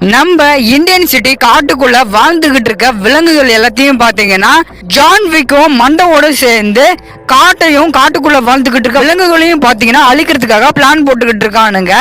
நம்ம Indian city காட்டுக்குள்ள வாழ்ந்துகிட்டு இருக்க விலங்குகள் எல்லாத்தையும் பாத்தீங்கன்னா ஜான் விக்கும் மண்டவோட சேர்ந்து காட்டையும் காட்டுக்குள்ள வாழ்ந்துகிட்டு இருக்க விலங்குகளையும் பாத்தீங்கன்னா அழிக்கிறதுக்காக பிளான் போட்டுக்கிட்டு இருக்கானுங்க.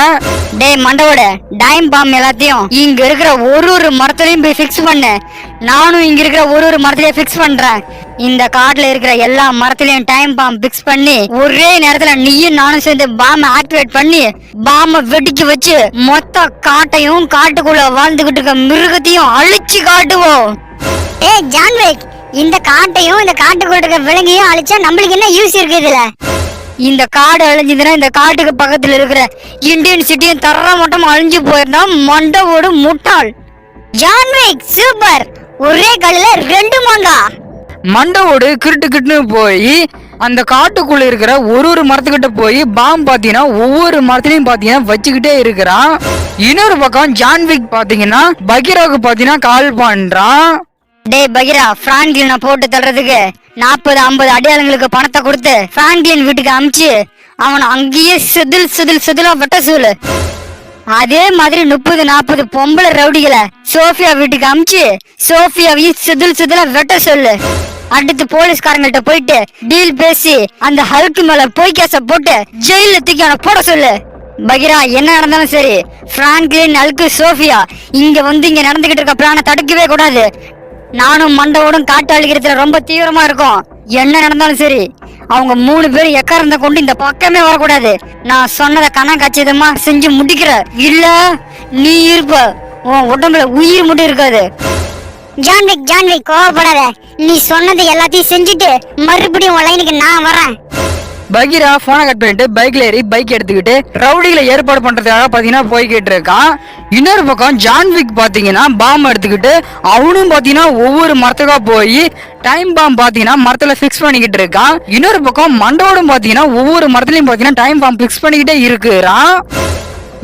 டேய் மண்டவோட டைம் பாம் எல்லாத்தையும் இங்க இருக்கிற ஒரு ஒரு மரத்துலயும் போய் ஃபிக்ஸ் பண்ணு. நானும் இங்க இருக்கிற ஒரு ஒரு மரத்துலயும் ஃபிக்ஸ் பண்றேன். இந்த காட்டுல இருக்கிற எல்லா மரத்துலயும் டைம் பாம் ஃபிக்ஸ் பண்ணி ஒரே நேரத்துல நீயும் நானும் சேர்ந்து பாம் ஆக்டிவேட் பண்ணி பாம வெடிக்க வச்சு மொத்த காட்டையும் காட்டுக்குள்ள வாழ்ந்துகிட்டு இருக்க மிருகத்தையும் அழிச்சு காட்டுவோம். ஏய் ஜான்விக் இந்த காட்டையும் இந்த காட்டுக்குள்ள இருக்க விலங்கையும் அழிச்சா நம்மளுக்கு என்ன யூஸ் இருக்கு இதுல? இந்த காடு அழிஞ்சதுன்னா இந்த காட்டுக்கு பக்கத்துல இருக்கிற இந்தியன் சிட்டியும் தர மட்டும் அழிஞ்சு போயிருந்தா மண்டவோடு முட்டாள். ஜான்விக் சூப்பர் ஒரே கல்லுல ரெண்டு மாங்கா. மண்டவோடு கிருட்டு கிட்டுன்னு போய் அந்த காட்டுக்குள்ள இருக்கிற ஒரு ஒரு மரத்துக்கிட்ட போய் பாம் பாத்தீங்கன்னா ஒவ்வொரு மரத்துலயும் பாத்தீங்கன்னா வச்சுக்கிட்டே இருக்கிறான். இன்னொரு பக்கம் ஜான்விக் பாத்தீங்கன்னா பகிராவுக்கு பாத்தீங்கன்னா கால் பண்றான். டேய் பகிரா பிரான்கிலினை போட்டு தள்ளுறதுக்கு நாற்பது ஐம்பது அடையாளங்களுக்கு பணத்தை கொடுத்து பிராங்க்லின் வீட்டுக்கு அமிச்சு அவனை அங்கேயே செதில் செதில் செதிலா வெட்ட சொல்லு. அதே மாதிரி முப்பது நாற்பது பொம்பளை ரவுடிகளை சோஃபியா வீட்டுக்கு அமிச்சு சோஃபியாவையும் செதில் செதிலா வெட்ட சொல்லு. அடுத்து போலீஸ்காரங்கள்ட்ட போயிட்டு டீல் பேசி அந்த ஹல்க்கு மேல போய் கேச போட்டு ஜெயில தூக்கி அவனை போட சொல்லு. பகிரா என்ன நடந்தாலும் சரி பிராங்க்லின் அல்கு சோஃபியா இங்க வந்து இங்க நடந்துகிட்டு இருக்க பிளான தடுக்கவே கூடாது. நானும் மண்டவோடும் காட்டு அழிக்கிறதுல ரொம்ப தீவிரமா இருக்கும். என்ன நடந்தாலும் சரி அவங்க மூணு பேரும் எக்காரந்த கொண்டு இந்த பக்கமே வரக்கூடாது. நான் சொன்னதை கணக்காட்சியதமா செஞ்சு முடிக்கிற இல்ல நீ இருப்ப. உன் உடம்புல உயிர் மட்டும் இருக்காது. ஜான்விக் ஜான்விக் கோவப்படாத. நீ சொன்னது எல்லாத்தையும் செஞ்சுட்டு மறுபடியும் உன் லைனுக்கு நான் வரேன் பகீரா போனை கட் பண்ணிட்டு பைக்ல ஏறி பைக் எடுத்துக்கிட்டு ரவுடிகளை ஏற்பாடு பண்றதுக்காக பாத்தீங்கன்னா போய்கிட்டு இருக்கான். இன்னொரு பக்கம் ஜான்விக் பாத்தீங்கன்னா பாம் எடுத்துக்கிட்டு அவனும் பாத்தீங்கன்னா ஒவ்வொரு மரத்துக்கா போய் டைம் பாம் பாத்தீங்கன்னா மரத்துல ஃபிக்ஸ் பண்ணிக்கிட்டு இருக்கான். இன்னொரு பக்கம் மண்டோடும் பாத்தீங்கன்னா ஒவ்வொரு மரத்துலயும் பாத்தீங்கன்னா டைம் பாம் ஃபிக்ஸ் பண்ணிக்கிட்டே இருக்கிறான்.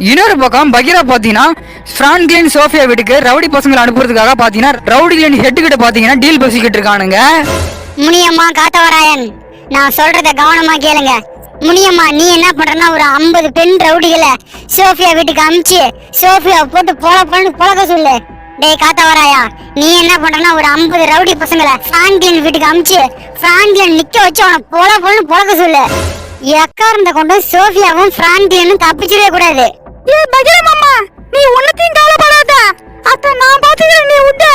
இன்னொரு பக்கம் பகீரா பாத்தீங்கன்னா பிரான்க்லின் சோஃபியா வீட்டுக்கு ரவுடி பசங்களை அனுப்புறதுக்காக பாத்தீங்கன்னா ரவுடிகளின் ஹெட் கிட்ட பாத்தீங்கன்னா டீல் பேசிக்கிட்டு இருக்கானுங்க. முனியம்மா காத்தவராயன் நான் சொல்றத கவனமா கேளுங்க. முனியம்மா நீ என்ன பண்றனா ஒரு ஐம்பது பெண் ரவுடிகளை சோஃபியா வீட்டுக்கு அமுச்சு சோஃபியா போட்டு பொல பொல பொழக்க சொல்லு. டேய் காத்தவராயா நீ என்ன பண்றனா ஒரு ஐம்பது ரவுடி பசங்களை பிரான்க்லின் வீட்டுக்கு அமிச்சு பிரான்க்லின் நிக்க வச்சு அவனை பொல பொலன்னு பொழக்க சொல்லு. எக்காரந்த கொண்டு சோஃபியாவும் பிரான்க்லினும் தப்பிச்சிடவே கூடாது. ஏ பகிர மாமா. நீ ஒன்னத்தையும் கவலைப்படாத. அத்த நான் பாத்துக்கிறேன் நீ விட்டு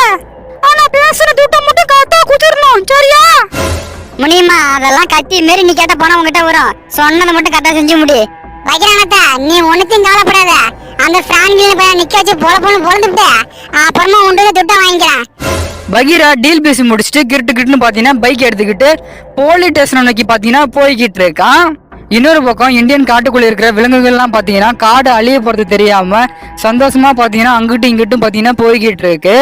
ஆனா பேசுற துட்ட மட்டும் காத்தா குதிரணும். சரியா? முனியம்மா அதெல்லாம் கத்தி மாரி நீ கேட்ட பணம் உங்ககிட்ட வரும். சொன்னதை மட்டும் கரெக்டா செஞ்சு முடி. வைக்கிறானத்தா நீ ஒன்னுத்தையும் கவலைப்படாத. அந்த பிரான்கில போய் நிக்க வச்சு பொல பொண்ணு பொழுதுட்டு அப்புறமா உண்டு துட்டம் வாங்கிக்கிறேன். பகீரா டீல் பேசி முடிச்சுட்டு கிட்டு கிட்டுன்னு பாத்தீங்கன்னா பைக் எடுத்துக்கிட்டு போலீஸ் ஸ்டேஷன் நோக்கி பாத்தீங்கன்னா போய்கிட்டு இருக்கான் இன்னொரு பக்கம் இந்தியன் காட்டுக்குள்ள இருக்கிற விலங்குகள்லாம் பாத்தீங்கன்னா காடு அழிய போறது தெரியாம சந்தோஷமா பாத்தீங்கன்னா அங்கிட்டும் இங்கிட்டும் பாத்தீங்கன்னா போய்கிட்டு இருக்கு.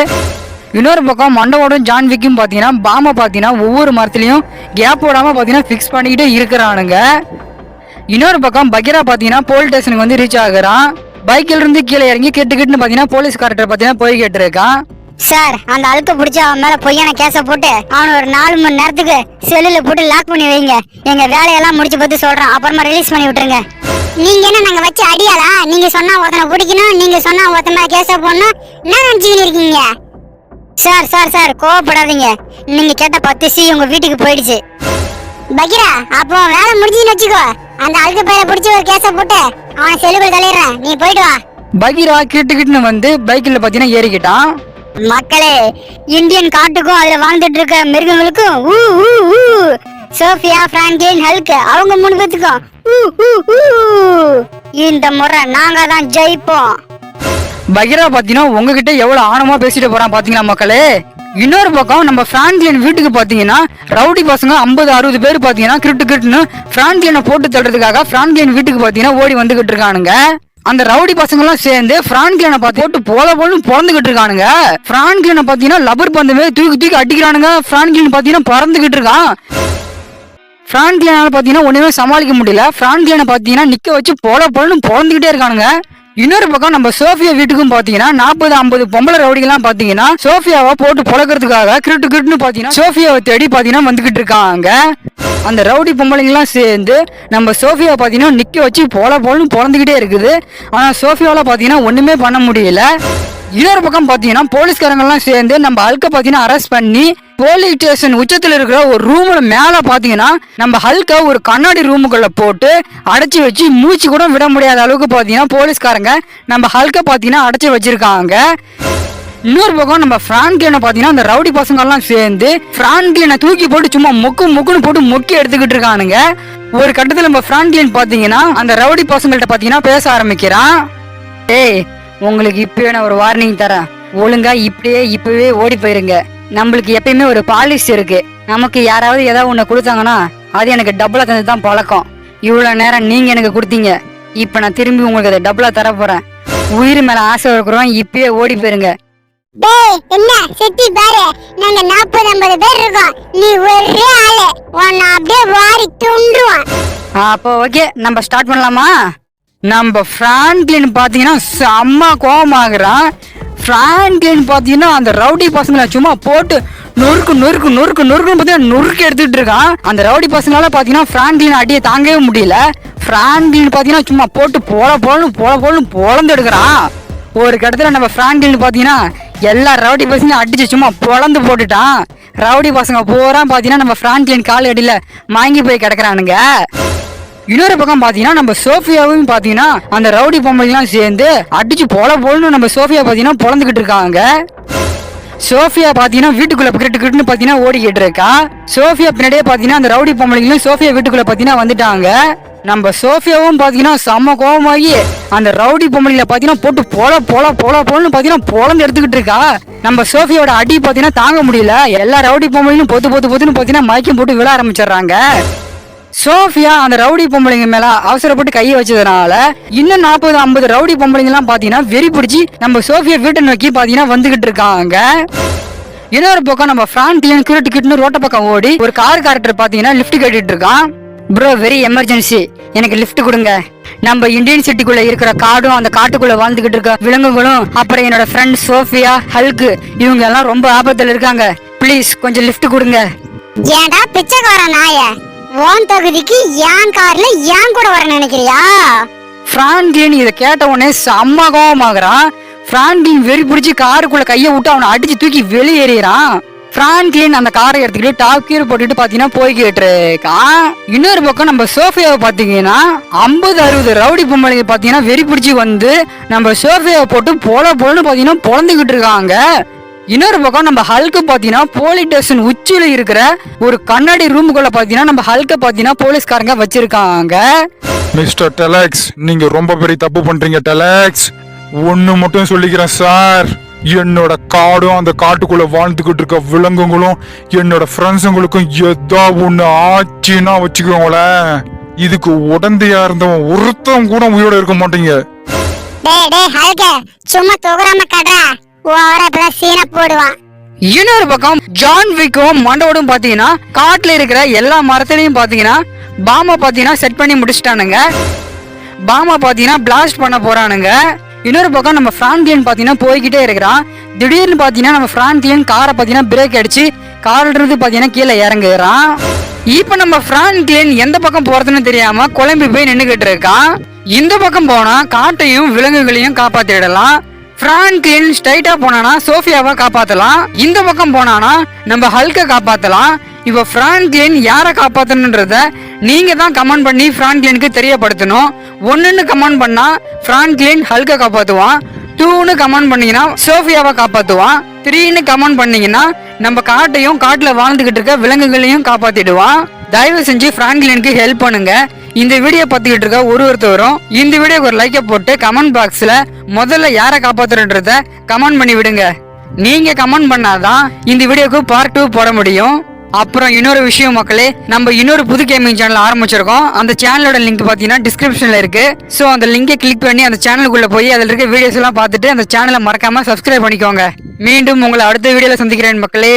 இன்னொரு பக்கம் மண்டவோடும் ஜான்விக்கும் பாத்தீங்கன்னா பாம்பை பாத்தீங்கன்னா ஒவ்வொரு மரத்துலயும் கேப் விடாமல் பாத்தீங்கன்னா ஃபிக்ஸ் பண்ணிக்கிட்டே இருக்கிறானுங்க. இன்னொரு பக்கம் பகீரா பாத்தீங்கன்னா போலீஸ் ஸ்டேஷனுக்கு வந்து ரீச் ஆகுறான். பைக்கில் இருந்து கீழே இறங்கி கெட்டு கேட்டுன்னு பாத்தீங்கன்னா போலீஸ் கார்டர் பாத்தீங்கன்னா போய் கேட்டு இருக்கான். சார் அந்த அழுக்க பிடிச்சி அவன் மேல பொய்யான கேஸ போட்டு அவன் ஒரு நாலு மணி நேரத்துக்கு செல்லுல போட்டு லாக் பண்ணி வைங்க. எங்க வேலையெல்லாம் முடிச்சு பார்த்து சொல்றேன். அப்புறமா ரிலீஸ் பண்ணி விட்டுருங்க. நீங்க என்ன நாங்க வச்சு அடியாளா? நீங்க சொன்னா ஒருத்தனை பிடிக்கணும் நீங்க சொன்னா ஒருத்தன் மேல கேஸ போடணும். என்ன நினைச்சுக்கிட்டு இருக்கீங்க? சார் சார் சார் கோவப்படாதீங்க. நீங்க கேட்ட பத்து சி உங்க வீட்டுக்கு போயிடுச்சு. பகிரா அப்போ வேலை முடிஞ்சுன்னு வச்சுக்கோ. அந்த அழுக்கு பையில பிடிச்சி ஒரு கேஸ போட்டு அவனை செல்லுக்குள் தள்ளிடுறேன். நீ போயிட்டு வா. பகீரா கிட்டு கிட்டுன்னு வந்து பைக்கில் பாத்தீங்கன்னா ஏறிக்கிட்டான். மக்களே இந்தியன் காட்டுக்கும் அதுல வாழ்ந்துட்டு இருக்க மிருகங்களுக்கும் ஊ ஊ ஊ. சோஃபியா பிராங்கின் ஹல்க் அவங்க மூணு பேத்துக்கும் ஊ ஊ ஊ. இந்த முறை நாங்க தான் ஜெயிப்போம். பகிரா பாத்தீங்கன்னா உங்ககிட்ட எவ்வளவு ஆணவமா பேசிட்டு போறான் பாத்தீங்களா மக்களே? இன்னொரு பக்கம் நம்ம பிரான்க்லின் வீட்டுக்கு பாத்தீங்கன்னா ரவுடி பசங்க ஐம்பது அறுபது பேர் பாத்தீங்கன்னா கிரிட்டு கிரிட்டுன்னு பிரான்க்லினை போட்டு தள்ளுறதுக்காக பிரான்க்லின் வீட்டுக்கு பாத்தீங்கன்னா ஓடி வந்துகிட்டு இருக்கானுங்க. அந்த ரவுடி பசங்க எல்லாம் சேர்ந்து பிரான்க்லினை பார்த்து போட்டு போல போலும் பிறந்துகிட்டு இருக்கானுங்க. பிரான்க்லினை பாத்தீங்கன்னா லப்பர் பந்து மாதிரி தூக்கி தூக்கி அடிக்கிறானுங்க. பிரான்க்லின் பாத்தீங்கன்னா பறந்துகிட்டு இருக்கான். பிரான்க்லினால பாத்தீங்கன்னா ஒண்ணுமே சமாளிக்க முடியல. பிரான்க்லினை பாத்தீங்கன்னா நிக்க வச்சு போல போலன்னு பிறந்துகிட்டே இருக்கானுங்க. இன்னொரு பக்கம் நம்ம சோஃபியா வீட்டுக்கும் பாத்தீங்கன்னா நாற்பது ஐம்பது பொம்பளை ரவுடிகள்லாம் பாத்தீங்கன்னா சோஃபியாவை போட்டு பொழக்கிறதுக்காக கிரிட்டு கிரிட்டுன்னு பாத்தீங்கன்னா சோஃபியாவை தேடி பாத்தீங்கன்னா வந்துகிட்டு இருக்காங்க. அந்த ரவுடி பொம்பளைங்கெல்லாம் சேர்ந்து நம்ம சோஃபியா பார்த்தீங்கன்னா நிற்க வச்சு போல போலன்னு பிறந்துக்கிட்டே இருக்குது. ஆனால் சோஃபியாவில் பார்த்தீங்கன்னா ஒன்றுமே பண்ண முடியல. இன்னொரு பக்கம் பார்த்தீங்கன்னா போலீஸ்காரங்கெல்லாம் சேர்ந்து நம்ம அல்கை பார்த்தீங்கன்னா அரெஸ்ட் பண்ணி போலீஸ் ஸ்டேஷன் உச்சத்தில் இருக்கிற ஒரு ரூமில் மேலே பார்த்தீங்கன்னா நம்ம ஹல்கை ஒரு கண்ணாடி ரூமுக்குள்ளே போட்டு அடைச்சி வச்சு மூச்சு கூட விட முடியாத அளவுக்கு பார்த்தீங்கன்னா போலீஸ்காரங்க நம்ம ஹல்கை பார்த்தீங்கன்னா அடைச்சி வச்சுருக்காங்க. இன்னொரு பக்கம் நம்ம பிரான்கிலினை பாத்தீங்கன்னா அந்த ரவுடி பசங்கள்லாம் சேர்ந்து பிரான்கிலினை தூக்கி போட்டு சும்மா மொக்கு மொக்குன்னு போட்டு மொக்கி எடுத்துக்கிட்டு இருக்கானுங்க. ஒரு கட்டத்துல நம்ம பிரான்கிலின் பாத்தீங்கன்னா அந்த ரவுடி பசங்கள்ட்ட பாத்தீங்கன்னா பேச ஆரம்பிக்கிறான். ஏய் உங்களுக்கு இப்பவே நான் ஒரு வார்னிங் தரேன். ஒழுங்கா இப்படியே இப்பவே ஓடி போயிருங்க. நம்மளுக்கு எப்பயுமே ஒரு பாலிசி இருக்கு. நமக்கு யாராவது ஏதாவது ஒண்ணு கொடுத்தாங்கன்னா அது எனக்கு டபுளா தந்து தான் பழக்கம். இவ்வளவு நேரம் நீங்க எனக்கு கொடுத்தீங்க. இப்ப நான் திரும்பி உங்களுக்கு அதை டபுளா தர போறேன். உயிர் மேல ஆசை இருக்கிறோம் இப்பயே ஓடி போயிருங்க. டேய் என்ன? செட்டி பாரு. நாங்க நாற்பது ஐம்பது பேர் இருக்கோம். நீ ஒரே ஆளு. உன்னை அப்படியே வாரி துண்டுவான் அப்போ ஓகே நம்ம ஸ்டார்ட் பண்ணலாமா? நம்ம பிரான்க்லின் பாத்தீங்கன்னா செம்ம கோபமாகறான் பிரான்க்லின் பாத்தீங்கன்னா அந்த ரவுடி பசங்களை சும்மா போட்டு நொறுக்கு நொறுக்கு நொறுக்கு நொறுக்குன்னு பார்த்தீங்கன்னா நொறுக்கு எடுத்துட்டு இருக்கான். அந்த ரவுடி பசங்களால பாத்தீங்கன்னா பிரான்க்லின் அடியை தாங்கவே முடியல. பிரான்க்லின் பாத்தீங்கன்னா சும்மா போட்டு போல போலன்னு போல போலன்னு பொழந்து எடுக்கிறான். ஒரு இடத்துல நம்ம பிரான்க்லின் பார்த்தீங்கன்னா எல்லா ரவுடி பசங்களையும் அடிச்சு சும்மா பொழந்து போட்டுட்டான். ரவுடி பசங்க பூரா பார்த்தீங்கன்னா நம்ம பிரான்க்லின் கால் அடியில மாங்கி போய் கிடக்குறானுங்க. இன்னொரு பக்கம் பார்த்தீங்கன்னா நம்ம சோஃபியாவும் பார்த்தீங்கன்னா அந்த ரவுடி பொம்பளைலாம் சேர்ந்து அடிச்சு பொல போலன்னு நம்ம சோஃபியா பார்த்தீங்கன்னா பொழந்துக்கிட்டு இருக்காங்க. சோஃபியா பார்த்தீங்கன்னா வீட்டுக்குள்ளே கிட்டு கிட்டுன்னு பார்த்தீங்கன்னா ஓடிக்கிட்டு இருக்கா. சோஃபியா பின்னாடியே பார்த்தீங்கன்னா அந்த ரவுடி பொம்பளைங்களும் சோஃபியா வீட்டுக்குள்ளே பார்த்தீங்கன்னா வந்துட்டாங்க. நம்ம சோஃபியாவும் பார்த்தீங்கன்னா செம்ம கோபமாகி அந்த ரவுடி பொம்பளைல பார்த்தீங்கன்னா போட்டு போல போல போல போலன்னு பார்த்தீங்கன்னா போலந்து எடுத்துக்கிட்டு இருக்கா. நம்ம சோஃபியோட அடி பார்த்தீங்கன்னா தாங்க முடியல. எல்லா ரவுடி பொம்பளையும் பொத்து பொத்து பொத்துன்னு பார்த்தீங்கன்னா மயக்கம் போட்டு விழ ஆரம்பிச்சிடுறாங்க. சோஃபியா அந்த ரவுடி பொம்பளைங்க மேல அவசரப்பட்டு கையை வச்சதுனால இன்னும் நாற்பது ஐம்பது ரவுடி பொம்பளைங்க எல்லாம் பாத்தீங்கன்னா வெறி பிடிச்சி நம்ம சோஃபியா வீட்டை நோக்கி பாத்தீங்கன்னா வந்துகிட்டு இருக்காங்க. இன்னொரு பக்கம் நம்ம பிரான்டியன் கிரிட்டு கிட்டுன்னு ரோட்ட பக்கம் ஓடி ஒரு கார் கேரக்டர் பாத்தீங்கன்னா லிப்ட் கட்டிட்டு இருக்கான். ப்ரோ வெரி எமர்ஜென்சி எனக்கு லிஃப்ட் கொடுங்க. நம்ம இந்தியன் சிட்டிக்குள்ள இருக்கிற காடும் அந்த காட்டுக்குள்ள வாழ்ந்துகிட்டு இருக்க விலங்குகளும் அப்புறம் என்னோட ஃப்ரெண்ட் சோஃபியா ஹல்கு இவங்க எல்லாம் ரொம்ப ஆபத்துல இருக்காங்க. ப்ளீஸ் கொஞ்சம் லிஃப்ட் கொடுங்க. ஏன்டா பிச்சைக்கார நாய? உன் தொகுதிக்கு என் கார்ல ஏன் கூட வர நினைக்கிறியா? பிரான்கின் இதை கேட்ட உடனே செம்ம கோவமாகறான். பிரான்கின் வெறி பிடிச்சி காருக்குள்ள கையை விட்டு அவனை அடிச்சு தூக்கி வெளியேறிறான். பிராங்க்லின் அந்த காரை எடுத்துக்கிட்டு டாப் கீர் போட்டுட்டு பாத்தீங்கன்னா போய்கிட்டு இருக்கான் இன்னொரு பக்கம் நம்ம சோஃபியாவை பாத்தீங்கன்னா ஐம்பது அறுபது ரவுடி பொம்பளைங்க பாத்தீங்கன்னா வெறி பிடிச்சி வந்து நம்ம சோஃபியாவை போட்டு போல போலன்னு பாத்தீங்கன்னா பொழந்துகிட்டு இருக்காங்க. இன்னொரு பக்கம் நம்ம ஹல்க்கு பாத்தீங்கன்னா போலீஸ் ஸ்டேஷன் உச்சியில இருக்கிற ஒரு கண்ணாடி ரூமுக்குள்ள பாத்தீங்கன்னா நம்ம ஹல்க பாத்தீங்கன்னா போலீஸ்காரங்க வச்சிருக்காங்க. மிஸ்டர் டெலக்ஸ் நீங்க ரொம்ப பெரிய தப்பு பண்றீங்க டெலக்ஸ். ஒன்னு மட்டும் சொல்லிக்கிறேன் சார். என்னோட காடும் அந்த காட்டுக்குள்ள வாழ்ந்துகிட்டு இருக்க விலங்குகளும் என்னோட ஃப்ரெண்ட்ஸுங்களுக்கும் ஏதோ ஒண்ணு ஆச்சுன்னா வச்சுக்கோங்களேன். இதுக்கு உடந்தையா இருந்தவன் ஒருத்தன் கூட உயிரோட இருக்க மாட்டீங்க. டேய் டேய் ஹல்க சும்மா தொகுறாம கடறா. ஓவரா இப்பதான் சீனை போடுவான். இன்னொரு பக்கம் ஜான் விக்கும் மண்டோடும் பாத்தீங்கன்னா காட்டுல இருக்கிற எல்லா மரத்திலையும் பாத்தீங்கன்னா பாமா பாத்தீங்கன்னா செட் பண்ணி முடிச்சிட்டானுங்க. பாமா பாத்தீங்கன்னா பிளாஸ்ட் பண்ண போறானுங்க. இன்னொரு பக்கம் நம்ம பிராந்தியன் பார்த்தீங்கன்னா போய்கிட்டே இருக்கிறான். திடீர்னு பார்த்தீங்கன்னா நம்ம பிராந்தியன் காரை பார்த்தீங்கன்னா பிரேக் அடிச்சு கார்ல பார்த்தீங்கன்னா கீழே இறங்குறான். இப்போ நம்ம பிராந்தியன் எந்த பக்கம் போறதுன்னு தெரியாம குழம்பி போய் நின்றுக்கிட்டு இருக்கான். இந்த பக்கம் போனா காட்டையும் விலங்குகளையும் காப்பாத்திடலாம். பிரான்கிளின் ஸ்ட்ரைட்டா போனானா சோஃபியாவை காப்பாத்தலாம். இந்த பக்கம் போனானா நம்ம ஹல்க காப்பாத்தலாம். இப்போ ஃப்ராங்க்லின் யாரை காப்பாற்றணுன்றத நீங்கள் தான் கமெண்ட் பண்ணி ஃப்ராங்க்லினுக்கு தெரியப்படுத்தணும். ஒன்றுன்னு கமெண்ட் பண்ணால் ஃப்ராங்க்லின் ஹல்கை காப்பாற்றுவான் டூன்னு கமெண்ட் பண்ணீங்கன்னா சோஃபியாவை காப்பாற்றுவான் த்ரீன்னு கமெண்ட் பண்ணீங்கன்னா நம்ம காட்டையும் காட்டில் வாழ்ந்துக்கிட்டு இருக்க விலங்குகளையும் காப்பாற்றிடுவான் தயவு செஞ்சு ஃப்ராங்க்லினுக்கு ஹெல்ப் பண்ணுங்க. இந்த வீடியோ பார்த்துக்கிட்டு இருக்க ஒரு ஒருத்தவரும் இந்த வீடியோக்கு ஒரு லைக்கை போட்டு கமெண்ட் பாக்ஸில் முதல்ல யாரை காப்பாற்றுறன்றத கமெண்ட் பண்ணி விடுங்க. நீங்க கமெண்ட் பண்ணாதான் இந்த வீடியோக்கு பார்ட் டூ போட முடியும். அப்புறம் இன்னொரு விஷயம் மக்களே நம்ம இன்னொரு புது கேமிங் சேனல் ஆரம்பிச்சிருக்கோம். அந்த சேனலோட லிங்க் பார்த்தீங்கன்னா டிஸ்கிரிப்ஷனில் இருக்கு. ஸோ அந்த லிங்கை கிளிக் பண்ணி அந்த சேனலுக்குள்ள போய் அதில் இருக்க வீடியோஸ் எல்லாம் பார்த்துட்டு அந்த சேனலை மறக்காம சப்ஸ்கிரைப் பண்ணிக்கோங்க. மீண்டும் உங்களை அடுத்த வீடியோவில் சந்திக்கிறேன் மக்களே.